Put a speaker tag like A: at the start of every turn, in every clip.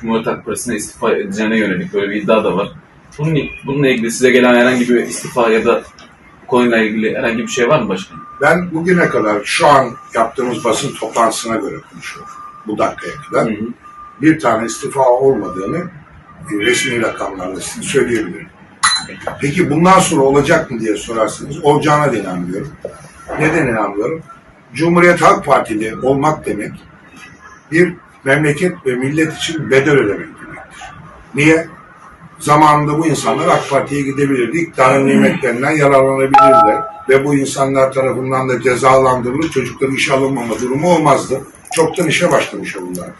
A: Cumhuriyet Halk Partisi'ne istifa edeceğine yönelik böyle bir iddia da var. Bunun, bununla ilgili size gelen herhangi bir istifa ya da konuyla ilgili herhangi bir şey var mı başkanım?
B: Ben bugüne kadar şu an yaptığımız basın toplantısına göre konuşuyorum. Bu dakikaya kadar.
A: Hı hı.
B: Bir tane istifa olmadığını e, resmi rakamlarla size söyleyebilirim. Peki bundan sonra olacak mı diye sorarsanız olacağına da inanmıyorum. Neden inanmıyorum? Cumhuriyet Halk Partili olmak demek bir memleket ve millet için bedel ödemek demektir. Niye? Zamanında bu insanlar AK Parti'ye gidebilirdi, iktidarın nimetlerinden yararlanabilirdi ve bu insanlar tarafından da cezalandırılır, çocukların işe alınmama durumu olmazdı. Çoktan işe başlamış olurlar.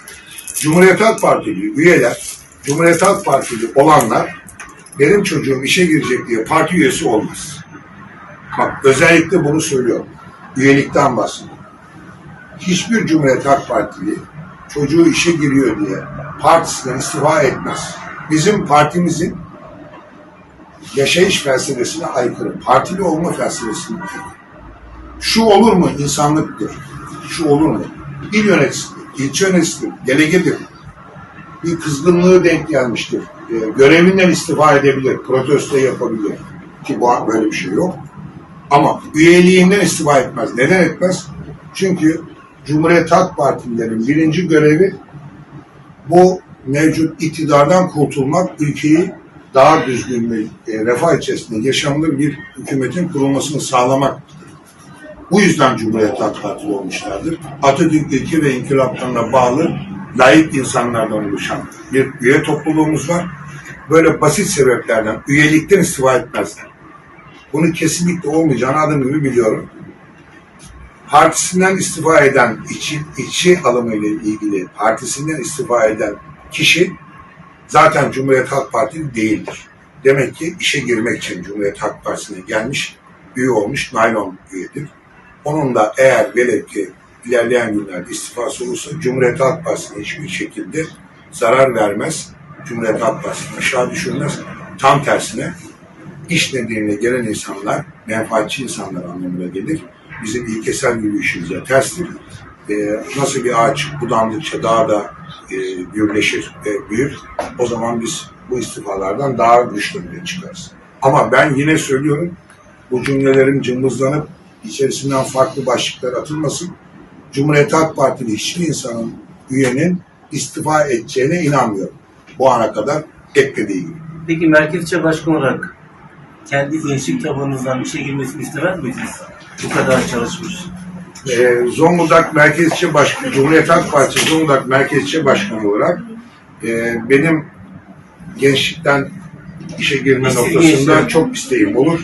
B: Cumhuriyet Halk Partili üyeler, Cumhuriyet Halk Partili olanlar benim çocuğum işe girecek diye parti üyesi olmaz. Bak özellikle bunu söylüyorum. Üyelikten bahsediyorum. Hiçbir Cumhuriyet Halk Partili çocuğu işe giriyor diye partisinden istifa etmez. Bizim partimizin yaşayış felsefesine aykırı, partili olma felsefesine aykırı. Şu olur mu insanlıktır, şu olur mu? İl yöneticisi, ilçe yöneticisi, delegedir. Bir kızgınlığı denk gelmiştir. Ee, görevinden istifa edebilir, protesto yapabilir. Ki bu böyle bir şey yok. Ama üyeliğinden istifa etmez. Neden etmez? Çünkü Cumhuriyet Halk Partililerin birinci görevi bu mevcut iktidardan kurtulmak, ülkeyi daha düzgün ve e, refah içerisinde yaşanılır bir hükümetin kurulmasını sağlamak. Bu yüzden Cumhuriyet Halk Partili olmuşlardır. Atatürk ilke ve inkılaplarına bağlı layık insanlardan oluşan bir üye topluluğumuz var. Böyle basit sebeplerden üyelikten istifa etmezler. Bunu kesinlikle olmayacağını adım gibi biliyorum. Partisinden istifa eden, içi, içi alımıyla ilgili partisinden istifa eden kişi zaten Cumhuriyet Halk Partili değildir. Demek ki işe girmek için Cumhuriyet Halk Partisi'ne gelmiş, üye olmuş, naylon üyedir. Onun da eğer velev ki ilerleyen günlerde istifası olursa Cumhuriyet Halk Partisi'ne hiçbir şekilde zarar vermez. Cumhuriyet Halk Partisi'ni aşağı düşürmez. Tam tersine iş nedeniyle gelen insanlar menfaatçi insanlar anlamına gelir. Bizim ilkesel yürüyüşümüze terstir. Ee, nasıl bir ağaç budandıkça daha da e, gürleşir ve büyür. O zaman biz bu istifalardan daha güçlü bile çıkarız. Ama ben yine söylüyorum bu cümlelerin cımbızlanıp içerisinden farklı başlıklar atılmasın. Cumhuriyet Halk Partili hiçbir insanın, üyenin istifa edeceğine inanmıyorum. Bu ana kadar etmediği gibi.
C: Peki Merkez İlçe Başkanı olarak kendi gençlik tabanınızdan işe girmesini istemez miydiniz? Bu kadar çalışmış.
B: Ee, Zonguldak Merkez İlçe Başkanı, Cumhuriyet Halk Partisi Zonguldak Merkez İlçe Başkanı olarak e, benim gençlikten işe girme
C: İsteği
B: noktasında
C: gençler.
B: çok isteğim olur.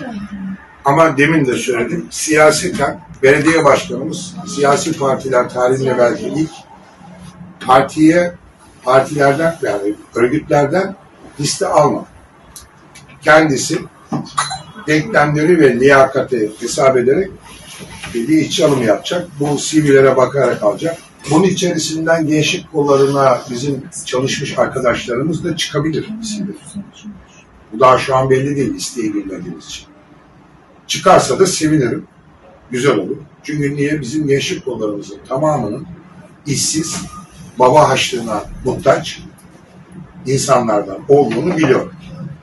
B: Ama demin de söyledim, siyaseten belediye başkanımız siyasi partiler tarihinde belki ilk partiye partilerden yani örgütlerden liste almadı. Kendisi denklemleri ve liyakati hesap ederek bir işçi alımı yapacak. Bu CV'lere bakarak alacak. Bunun içerisinden gençlik kollarına bizim çalışmış arkadaşlarımız da çıkabilir. Bu daha şu an belli değil isteği bilmediğimiz için. Çıkarsa da sevinirim. Güzel olur. Çünkü niye? Bizim gençlik kollarımızın tamamının işsiz, baba haçlığına muhtaç insanlardan olduğunu biliyorum.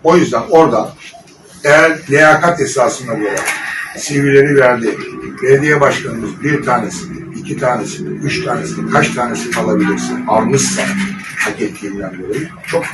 B: O yüzden orada eğer liyakat esasına göre CV'leri verdi, belediye başkanımız bir tanesini, iki tanesini, üç tanesini, kaç tanesini alabilirse, almışsa hak ettiğinden dolayı çok